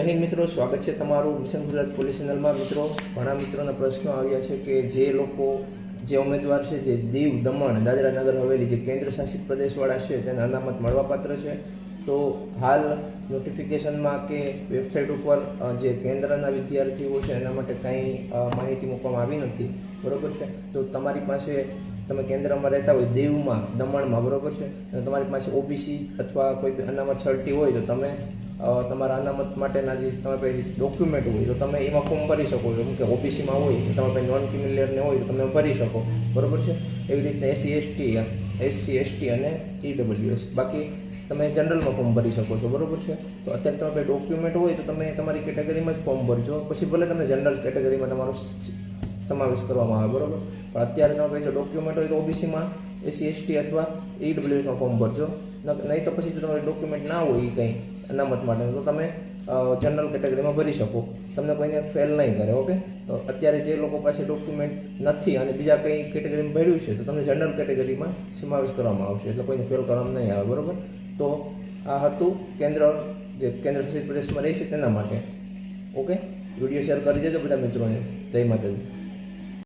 હિન્દ મિત્રો, સ્વાગત છે તમારું મિશન ગુજરાત પોલીસ ચેનલમાં. મિત્રો, ઘણા મિત્રોના પ્રશ્નો આવ્યા છે કે જે લોકો, જે ઉમેદવાર છે, જે દીવ, દમણ દાદરા નગર હવેલી, જે કેન્દ્ર શાસિત પ્રદેશવાળા છે, તેના અનામત મળવાપાત્ર છે. તો હાલ નોટિફિકેશનમાં કે વેબસાઇટ ઉપર જે કેન્દ્રના વિદ્યાર્થીઓ છે, એના માટે કાંઈ માહિતી મૂકવામાં આવી નથી. બરાબર છે? તો તમારી પાસે, તમે કેન્દ્રમાં રહેતા હોય દીવમાં, દમણમાં, બરોબર છે? તમારી પાસે ઓબીસી અથવા કોઈ અનામત સર્ટી હોય તો તમે તમારા અનામત માટેના જે તમારી પાસે ડોક્યુમેન્ટ હોય, તો તમે એમાં ફોર્મ ભરી શકો. છો કે ઓબીસીમાં હોય, તો તમારી પાસે નોન ક્રિમિલિયરને હોય, તો તમે ભરી શકો. બરાબર છે? એવી રીતે એસસી એસટી એસસી એસટી અને ઈડબ્લ્યુએસ બાકી તમે જનરલમાં ફોર્મ ભરી શકો છો. બરાબર છે? તો અત્યારે તમારી ડોક્યુમેન્ટ હોય, તો તમે તમારી કેટેગરીમાં જ ફોર્મ ભરજો. પછી ભલે તમે જનરલ કેટેગરીમાં તમારો સમાવેશ કરવામાં આવે, બરાબર? પણ અત્યારે તમારી પાસે ડોક્યુમેન્ટ હોય, તો ઓબીસીમાં એસસી એસટી અથવા ઈડબ્લ્યુએસમાં ફોર્મ ભરજો. નહીં તો પછી જો તમારે ડોક્યુમેન્ટ ના હોય એ કંઈ અનામત માટે. તો તમે જનરલ કેટેગરીમાં ભરી શકો. તમને કોઈને ફેલ નહીં કરે ઓકે તો અત્યારે જે લોકો પાસે ડોક્યુમેન્ટ નથી અને બીજા કંઈ કેટેગરીમાં ભર્યું છે, તો તમને જનરલ કેટેગરીમાં સમાવેશ કરવામાં આવશે. એટલે કોઈને ફેલ કરવામાં નહીં આવે, બરાબર? તો આ હતું કેન્દ્ર, જે કેન્દ્ર શાસિત પ્રદેશમાં રહેશે તેના માટે. ઓકે વીડિયો શેર કરી દેજો બધા મિત્રોને. જય માતાજી.